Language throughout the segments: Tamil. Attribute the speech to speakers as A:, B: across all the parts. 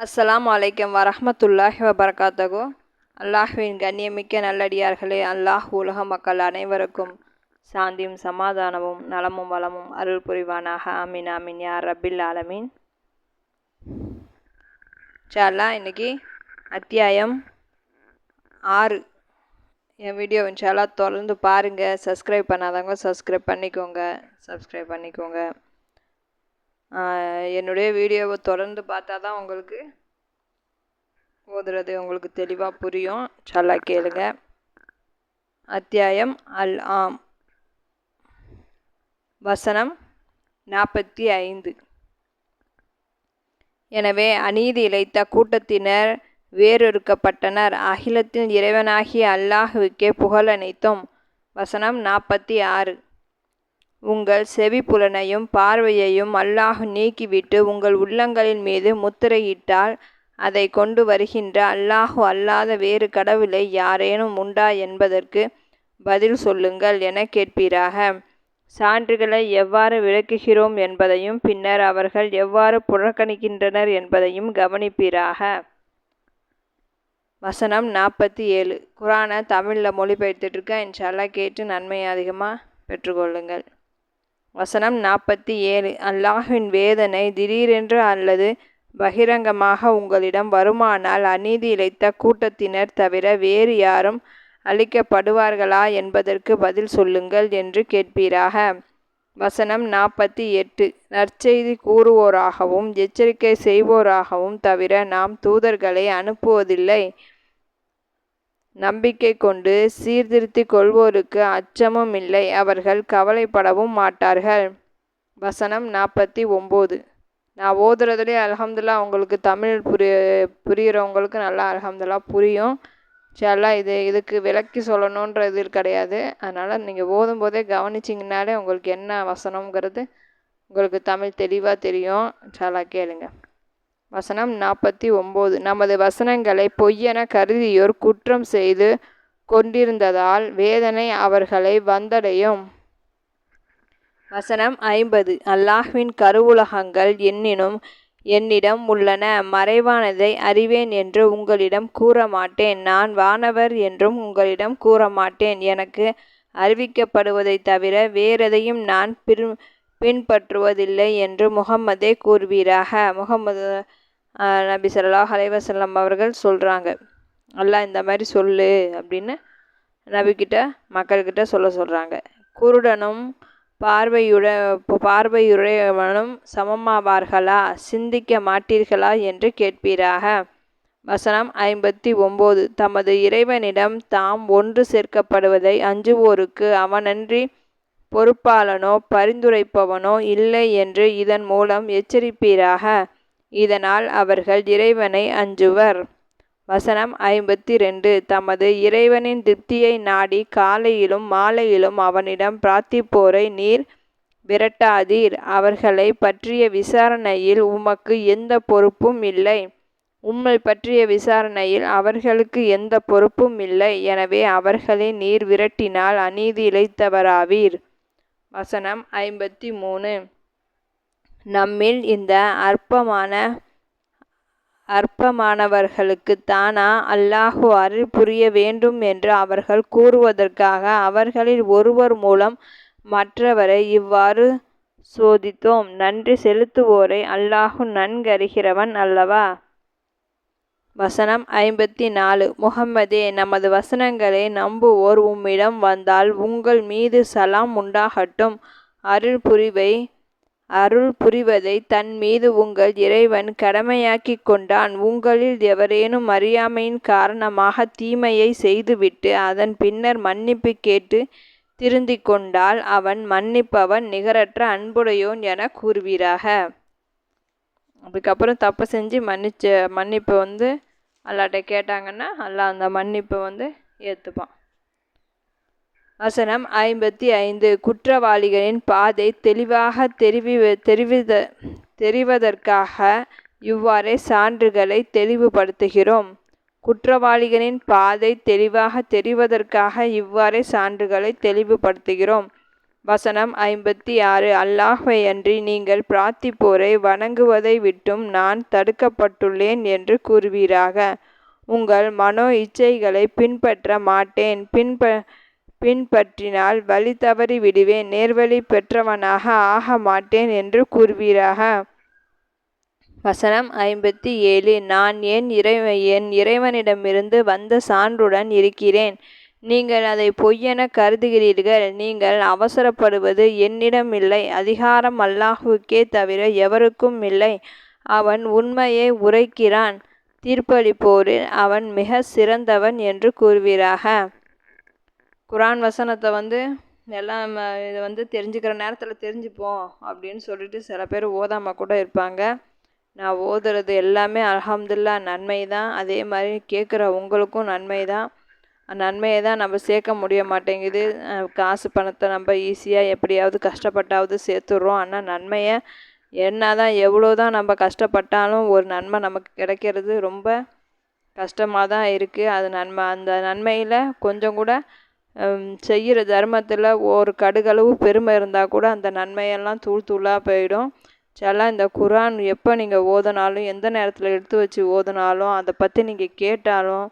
A: அஸ்லாம் வலைக்கம் வரமத்துல்லாஹி வபரகாத்தகு அல்லாஹுவின் கண்ணியமிக்க நல்லடியார்களே அல்லாஹ் உலக மக்கள் அனைவருக்கும் சாந்தியும் சமாதானமும் நலமும் வளமும் அருள் புரிவானாக. ஆமீன் ஆமீன். யார் ரபில் ஆலமீன். இன்ஷா இன்னைக்கு அத்தியாயம் ஆறு. என் வீடியோ இன்ஷாலா தொடர்ந்து பாருங்கள் சப்ஸ்கிரைப் பண்ணாதவங்க சப்ஸ்கிரைப் பண்ணிக்கோங்க. சப்ஸ்கிரைப் பண்ணிக்கோங்க. என்னுடைய வீடியோவை தொடர்ந்து பார்த்தா தான் உங்களுக்கு ஓதுறது உங்களுக்கு தெளிவாக புரியும். இன்ஷால்லா கேளுங்க. அத்தியாயம் அல் ஆம். வசனம் நாற்பத்தி ஐந்து. எனவே அநீதி இழைத்த கூட்டத்தினர் வேறொருக்கப்பட்டனர் அகிலத்தின் இறைவனாகிய அல்லாஹுவுக்கே புகழ் அனைத்தும். வசனம் நாற்பத்தி ஆறு. உங்கள் செவி புலனையும் பார்வையையும் அல்லாஹ் நீக்கிவிட்டு உங்கள் உள்ளங்களின் மீது முத்திரையிட்டால் அதை கொண்டு வருகின்ற அல்லாஹு அல்லாத வேறு கடவுளை யாரேனும் உண்டா என்பதற்கு பதில் சொல்லுங்கள் என கேட்பீராக. சான்றுகளை எவ்வாறு விளக்குகிறோம் என்பதையும் பின்னர் அவர்கள் எவ்வாறு புறக்கணிக்கின்றனர் என்பதையும் கவனிப்பீராக. வசனம் நாற்பத்தி ஏழு. குரானை தமிழில் மொழிபெயர்த்துட்ருக்கேன் இன்ஷால்லா கேட்டு நன்மை அதிகமாக பெற்றுக்கொள்ளுங்கள். வசனம் நாற்பத்தி ஏழு அல்லாஹின் வேதனை திடீரென்று அல்லது பகிரங்கமாக உங்களிடம் வருமானால் அநீதி இழைத்த கூட்டத்தினர் தவிர வேறு யாரும் அளிக்கப்படுவார்களா என்பதற்கு பதில் சொல்லுங்கள் என்று கேட்பீராக. வசனம் நாற்பத்தி எட்டு நற்செய்தி கூறுவோராகவும் எச்சரிக்கை செய்வோராகவும் தவிர நாம் தூதர்களை அனுப்புவதில்லை. நம்பிக்கை கொண்டு சீர்திருத்திக் கொள்வோருக்கு அச்சமும் இல்லை. அவர்கள் கவலைப்படவும் மாட்டார்கள். வசனம் நாற்பத்தி ஒம்பது நான் ஓதுறதுலேயே அலகம்துல்லா உங்களுக்கு தமிழ் புரிய புரிகிறவங்களுக்கு நல்லா அலகம்துல்லா புரியும். சரிலாம் இது இதுக்கு விளக்கி சொல்லணுன்ற இது கிடையாது. அதனால் நீங்கள் ஓதும் போதே கவனிச்சிங்கனாலே உங்களுக்கு என்ன வசனங்கிறது உங்களுக்கு தமிழ் தெளிவாக தெரியும். சல்லா கேளுங்கள் வசனம் நாற்பத்தி ஒம்பது. நமது வசனங்களை பொய்யென கருதியோர் குற்றம் செய்து கொண்டிருந்ததால் வேதனை அவர்களை வந்தடையும். வசனம் ஐம்பது. அல்லாஹ்வின் கருவுலகங்கள் என்னினும் என்னிடம் உள்ளன. மறைவானதை அறிவேன் என்று உங்களிடம் கூற மாட்டேன் நான் வானவர் என்றும் உங்களிடம் கூற மாட்டேன் எனக்கு அறிவிக்கப்படுவதை தவிர வேறெதையும் நான் பின் பின்பற்றுவதில்லை என்று முகம்மதே கூறுவீராக. முகமது நபி சல்லாஹ் அலைவசல்லம் அவர்கள் சொல்கிறாங்க அல்லாஹ் இந்த மாதிரி சொல்லு அப்படின்னு நபிக்கிட்ட மக்கள்கிட்ட சொல்ல சொல்கிறாங்க குருடனும் பார்வையுட பார்வையுடையவனும் சமமாவார்களா? சிந்திக்க மாட்டீர்களா என்று கேட்பீராக. வசனம் ஐம்பத்தி ஒம்பது. தமது இறைவனிடம் தாம் ஒன்று சேர்க்கப்படுவதை அஞ்சுவோருக்கு அவனன்றி பொறுப்பாளனோ பரிந்துரைப்பவனோ இல்லை என்று இதன் மூலம் எச்சரிப்பீராக. இதனால் அவர்கள் இறைவனை அஞ்சுவர். வசனம் ஐம்பத்தி ரெண்டு தமது இறைவனின் திருப்தியை நாடி காலையிலும் மாலையிலும் அவனிடம் பிரார்த்திப்போரை நீர் விரட்டாதீர். அவர்களை பற்றிய விசாரணையில் உமக்கு எந்த பொறுப்பும் இல்லை. உம்மை பற்றிய விசாரணையில் அவர்களுக்கு எந்த பொறுப்பும் இல்லை. எனவே அவர்களை நீர் விரட்டினால் அநீதி இழைத்தவராவீர். வசனம் ஐம்பத்தி மூணு நம்மில் இந்த அற்பமான அற்பமானவர்களுக்கு தானா அல்லாஹு அருள் புரிய வேண்டும் என்று அவர்கள் கூறுவதற்காக அவர்களில் ஒருவர் மூலம் மற்றவரை இவ்வாறு சோதித்தோம். நன்றி செலுத்துவோரை அல்லாஹு நன்கறிகிறவன் அல்லவா? வசனம் ஐம்பத்தி நாலு முகம்மதே நமது வசனங்களை நம்புவோர் உம்மிடம் வந்தால் உங்கள் மீது சலாம் உண்டாகட்டும். அருள் புரிவை அருள் புரிவதை தன் மீது உங்கள் இறைவன் கடமையாக்கி கொண்டான். உங்களில் எவரேனும் அறியாமையின் காரணமாக தீமையை செய்துவிட்டு அதன் பின்னர் மன்னிப்பு கேட்டு திருந்தி கொண்டால் அவன் மன்னிப்பவன் நிகரற்ற அன்புடையோன் என கூறுவீராக. அதுக்கப்புறம் தப்பு செஞ்சு மன்னிச்ச மன்னிப்பு வந்து அல்லாட்ட கேட்டாங்கன்னா அல்லா அந்த மன்னிப்பை வந்து ஏற்றுப்பான் வசனம் ஐம்பத்தி ஐந்து. குற்றவாளிகளின் பாதை தெளிவாக தெரிவி தெரிவித தெரிவதற்காக இவ்வாறே சான்றுகளை தெளிவுபடுத்துகிறோம். குற்றவாளிகளின் பாதை தெளிவாக தெரிவதற்காக இவ்வாறே சான்றுகளை தெளிவுபடுத்துகிறோம். வசனம் ஐம்பத்தி ஆறு. அல்லாஹையன்றி நீங்கள் பிரார்த்திப்போரை வணங்குவதை விட்டும் நான் தடுக்கப்பட்டுள்ளேன் என்று கூறுவீராக. உங்கள் மனோ இச்சைகளை பின்பற்ற மாட்டேன். பின்ப பின்பற்றினால் வழி தவறி விடுவேன். நேர்வழி பெற்றவனாக ஆக மாட்டேன் என்று கூறுவீராக. வசனம் ஐம்பத்தி ஏழு. நான் என் இறைவ என் இறைவனிடமிருந்து வந்த சான்றுடன் இருக்கிறேன். நீங்கள் அதை பொய்யென கருதுகிறீர்கள். நீங்கள் அவசரப்படுவது என்னிடம் இல்லை. அதிகாரம் அல்லாஹுக்கே தவிர எவருக்கும் இல்லை. அவன் உண்மையை உரைக்கிறான். தீர்ப்பளிப்போரில் அவன் மிக சிறந்தவன் என்று கூறுவீராக. குரான் வசனத்தை வந்து எல்லாம் இதை வந்து தெரிஞ்சுக்கிற நேரத்தில் தெரிஞ்சுப்போம் அப்படின்னு சொல்லிட்டு சில பேர் ஓதாமல் கூட இருப்பாங்க. நான் ஓதுறது எல்லாமே அலமதுல்லா நன்மை தான் அதே மாதிரி கேட்குற உங்களுக்கும் நன்மை தான் நன்மையை தான் நம்ம சேர்க்க முடிய மாட்டேங்குது. காசு பணத்தை நம்ம ஈஸியாக எப்படியாவது கஷ்டப்பட்டாவது சேர்த்துடுறோம். ஆனால் நன்மையை என்ன தான் எவ்வளோ தான் நம்ம கஷ்டப்பட்டாலும் ஒரு நன்மை நமக்கு கிடைக்கிறது ரொம்ப கஷ்டமாக தான் இருக்குது அது நன்மை அந்த நன்மையில் கொஞ்சம் கூட செய்கிற தர்மத்தில் ஒரு கடுகளவு பெருமை இருந்தால் கூட அந்த நன்மையெல்லாம் தூள் தூளாக போயிடும். சில இந்த குரான் எப்போ நீங்கள் ஓதினாலும் எந்த நேரத்தில் எடுத்து வச்சு ஓதினாலும் அதை பற்றி நீங்கள் கேட்டாலும்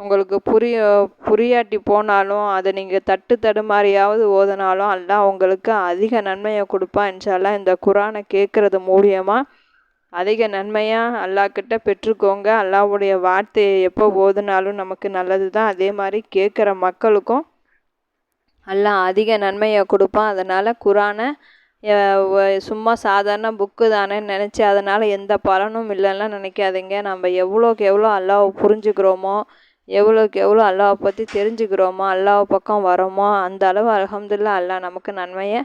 A: உங்களுக்கு புரிய புரியாட்டி போனாலும் அதை நீங்கள் தட்டு தடுமாறியாவது ஓதினாலும் அல்லாஹ் உங்களுக்கு அதிக நன்மையை கொடுப்பான் இன்ஷால்லா இந்த குரானை கேட்குறது மூலியமாக அதிக நன்மையாக அல்லாக்கிட்ட பெற்றுக்கோங்க. அல்லாவுடைய வார்த்தையை எப்போ ஓதுனாலும் நமக்கு நல்லது தான் அதே மாதிரி கேட்குற மக்களுக்கும் அல்லாஹ் அதிக நன்மையை கொடுப்பான். அதனால் குரானை சும்மா சாதாரண புக்கு தானே நினச்சி அதனால் எந்த பலனும் இல்லைன்னா நினைக்காதீங்க. நம்ம எவ்வளோக்கு எவ்வளோ அல்லாவை புரிஞ்சுக்கிறோமோ எவ்வளோக்கு எவ்வளோ அல்லாவை பற்றி தெரிஞ்சுக்கிறோமோ அல்லாஹ் பக்கம் வரோமோ அந்த அளவு அலமதுல்லா அல்லாஹ் நமக்கு நன்மையை